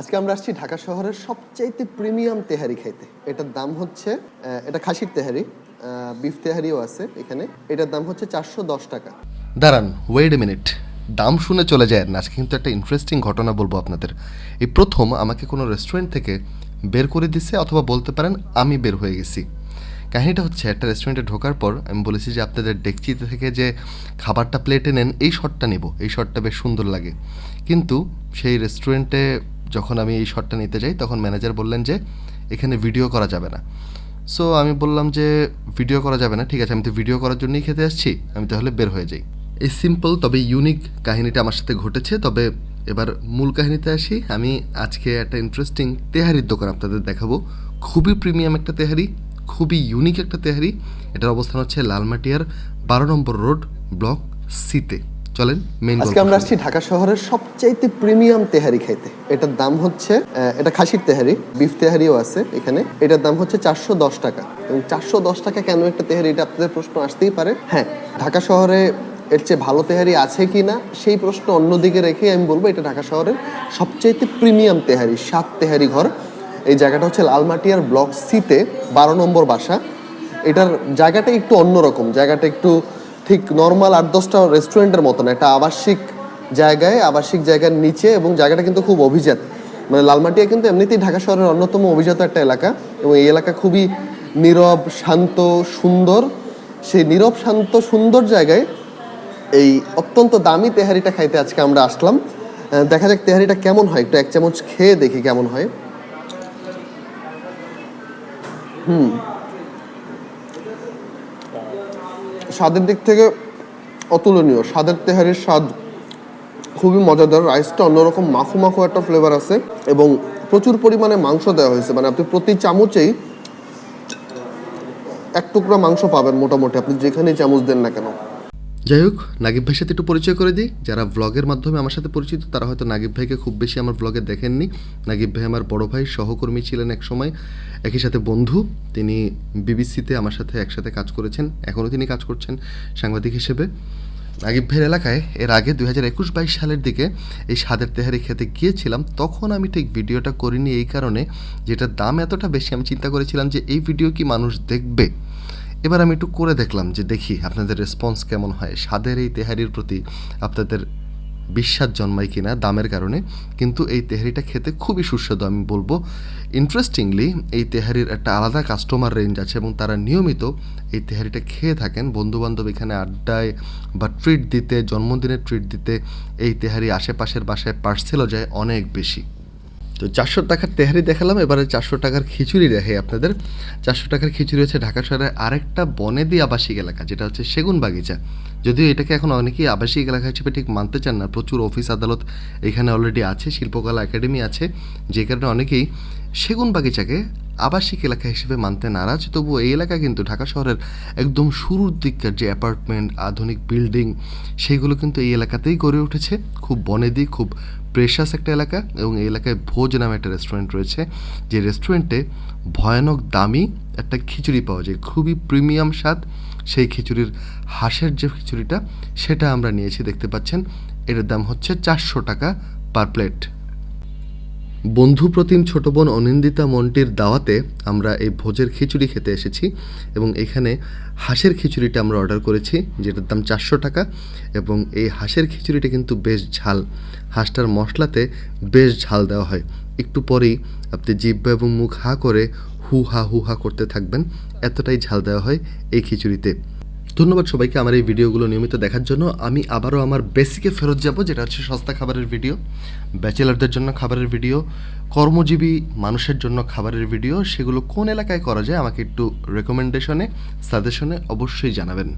আজকে আমরা আসছি ঢাকা শহরের সবচাইতে প্রিমিয়াম তেহারি খাইতে। এটার দাম হচ্ছে এটা খাসির তেহারি বিফ তেহারিও আছে এখানে। এটার দাম হচ্ছে চারশো দশ টাকা। দাঁড়ান ওয়েট এ মিনিট দাম শুনে চলে যায় না, আজকে কিন্তু একটা ইন্টারেস্টিং ঘটনা বলব আপনাদের। এই প্রথম আমাকে কোনো রেস্টুরেন্ট থেকে বের করে দিছে অথবা বলতে পারেন আমি বের হয়ে গেছি। কাহিনীটা হচ্ছে, একটা রেস্টুরেন্টে ঢোকার পর আমি বলেছি যে, আপনাদের ডেকচিতে থেকে যে খাবারটা প্লেটে নেন, এই শটটা নেব। এই শটটা বেশ সুন্দর লাগে। কিন্তু সেই রেস্টুরেন্টে যখন আমি এই শটটা নিতে যাই, তখন ম্যানেজার বললেন যে, এখানে ভিডিও করা যাবে না। সো আমি বললাম যে ভিডিও করা যাবে না, ঠিক আছে, আমি তো ভিডিও করার জন্যই খেতে আসছি, আমি তাহলে বের হয়ে যাই। এই সিম্পল তবে ইউনিক কাহিনীটা আমার সাথে ঘটেছে, তবে এবার মূল কাহিনীতে আসি। আমি আজকে একটা ইন্টারেস্টিং তেহারির দোকান আপনাদের দেখাবো। খুবই প্রিমিয়াম একটা তেহারি, খুবই ইউনিক একটা তেহারি। এটার অবস্থান হচ্ছে লালমাটিয়ার বারো নম্বর রোড ব্লক সিতে চলেন মেইন আজকে আমরা আসছি ঢাকা শহরের সবচাইতে প্রিমিয়াম তেহারি খাইতে। এটার দাম হচ্ছে এটা খাসির তেহারি বিফ তেহারিও আছে এখানে। এটার দাম হচ্ছে চারশো দশ টাকা। এবং চারশো দশ টাকা কেন একটা তেহারি এটা আপনাদের প্রশ্ন আসতেই পারে। হ্যাঁ ঢাকা শহরে এর চেয়ে ভালো তেহারি আছে কি না সেই প্রশ্ন অন্যদিকে রেখে আমি বলব এটা ঢাকা শহরের সবচাইতে প্রিমিয়াম তেহারি সাত তেহারি ঘর। এই জায়গাটা হচ্ছে লালমাটিয়ার ব্লক সিতে বারো নম্বর বাসা। এটার জায়গাটা একটু অন্যরকম জায়গাটা একটু ঠিক নর্মাল আট দশটা রেস্টুরেন্টের মতো না একটা আবাসিক জায়গায়, আবাসিক জায়গার নিচে এবং জায়গাটা কিন্তু খুব অভিজাত। মানে লালমাটিয়া কিন্তু এমনিতেই ঢাকা শহরের অন্যতম অভিজাত একটা এলাকা এবং এই এলাকা খুবই নীরব, শান্ত, সুন্দর। সেই নীরব, শান্ত, সুন্দর জায়গায় এই অত্যন্ত দামি তেহারিটা খাইতে আজকে আমরা আসলাম। দেখা যাক তেহারিটা কেমন হয়, একটু এক চামচ খেয়ে দেখি কেমন হয়। স্বাদের দিক থেকে অতুলনীয়। স্বাদের তেহারির স্বাদ খুবই মজাদার। রাইসটা অন্যরকম মাখো মাখো একটা ফ্লেভার আছে এবং প্রচুর পরিমাণে মাংস দেওয়া হয়েছে। মানে আপনি প্রতি চামচেই এক টুকরা মাংস পাবেন মোটামুটি। আপনি যেখানেই চামচ দেন না কেন। যাই হোক, নাগিব ভাইয়ের সাথে একটু পরিচয় করে দিই। যারা ব্লগের মাধ্যমে আমার সাথে পরিচিত, তারা হয়তো নাগিব ভাইকে খুব বেশি আমার ব্লগে দেখেননি। নাগিব ভাই আমার বড় ভাই, সহকর্মী ছিলেন এক সময়, একই সাথে বন্ধু। তিনি বিবিসিতে আমার সাথে একসাথে কাজ করেছেন, এখনও তিনি কাজ করছেন সাংবাদিক হিসেবে। নাগিব ভাইয়ের এলাকায় এর আগে দুই হাজার একুশ বাইশ সালের দিকে এই সাদের তেহারি খেতে গিয়েছিলাম। তখন আমি ঠিক ভিডিওটা করিনি এই কারণে। যেটার দাম এতটা বেশি, আমি চিন্তা করেছিলাম যে এই ভিডিও কি মানুষ দেখবে? এবার আমি একটু করে দেখলাম যে দেখি আপনাদের রেসপন্স কেমন হয়। স্বাদের এই তেহারির প্রতি আপনাদের বিশ্বাস জন্মায় কিনা দামের কারণে, কিন্তু এই তেহারিটা খেতে খুবই সুস্বাদু, আমি বলব। ইন্টারেস্টিংলি এই তেহারির একটা আলাদা কাস্টমার রেঞ্জ আছে এবং তারা নিয়মিত এই তেহারিটা খেয়ে থাকেন। বন্ধুবান্ধব এখানে আড্ডায় বা ট্রিট দিতে, জন্মদিনের ট্রিট দিতে এই তেহারি আশেপাশের বাসায় পার্সেলও যায় অনেক বেশি। তো চারশো টাকার তেহারি দেখালাম, এবারে চারশো টাকার খিচুড়ি দেখে আপনাদের। চারশো টাকার খিচুড়ি হচ্ছে ঢাকা শহরের আরেকটা বনেদি আবাসিক এলাকা, যেটা হচ্ছে সেগুন বাগিচা। যদিও এটাকে এখন অনেকেই আবাসিক এলাকা হিসেবে ঠিক মানতে চান না, প্রচুর অফিস আদালত এখানে অলরেডি আছে, শিল্পকলা একাডেমি আছে, যে কারণে অনেকেই সেগুন বাগিচাকে আবাসিক এলাকা হিসেবে মানতে নারাজ। তবু এই এলাকা কিন্তু ঢাকা শহরের একদম শুরুর দিককার যে অ্যাপার্টমেন্ট আধুনিক বিল্ডিং সেইগুলো কিন্তু এই এলাকাতেই গড়ে উঠেছে। খুব বনেদি, খুব প্রেশাস একটা এলাকা এবং এই এলাকায় ভোজ নামে একটা রেস্টুরেন্ট রয়েছে। যে রেস্টুরেন্টে ভয়ানক দামি একটা খিচুড়ি পাওয়া যায়। খুবই প্রিমিয়াম স্বাদ। সেই খিচুড়ির হাঁসের যে খিচুড়িটা, সেটা আমরা নিয়েছি, দেখতে পাচ্ছেন। এটার দাম হচ্ছে চারশো টাকা পার প্লেট বন্ধু প্রতিম ছোট বোন অনিন্দিতা মন্টির দাওয়াতে আমরা এই ভোজের খিচুড়ি খেতে এসেছি এবং এখানে হাঁসের খিচুড়িটা আমরা অর্ডার করেছি, যেটার দাম চারশো টাকা এবং এই হাঁসের খিচুড়িটা কিন্তু বেশ ঝাল। হাঁসটার মশলাতে বেশ ঝাল দেওয়া হয়। একটু পরেই আপনি জিব্বা এবং মুখ হা করে হু হা হু হা করতে থাকবেন, এতটাই ঝাল দেওয়া হয় এই খিচুড়িতে। ধন্যবাদ সবাইকে আমার এই ভিডিওগুলো নিয়মিত দেখার জন্য। আমি আবারও আমার বেসিকে ফেরত যাব, যেটা হচ্ছে সস্তা খাবারের ভিডিও, ব্যাচেলারদের জন্য খাবারের ভিডিও, কর্মজীবী মানুষের জন্য খাবারের ভিডিও, সেগুলো কোন এলাকায় করা যায় আমাকে একটু রেকমেন্ডেশনে সাজেশনে অবশ্যই জানাবেন।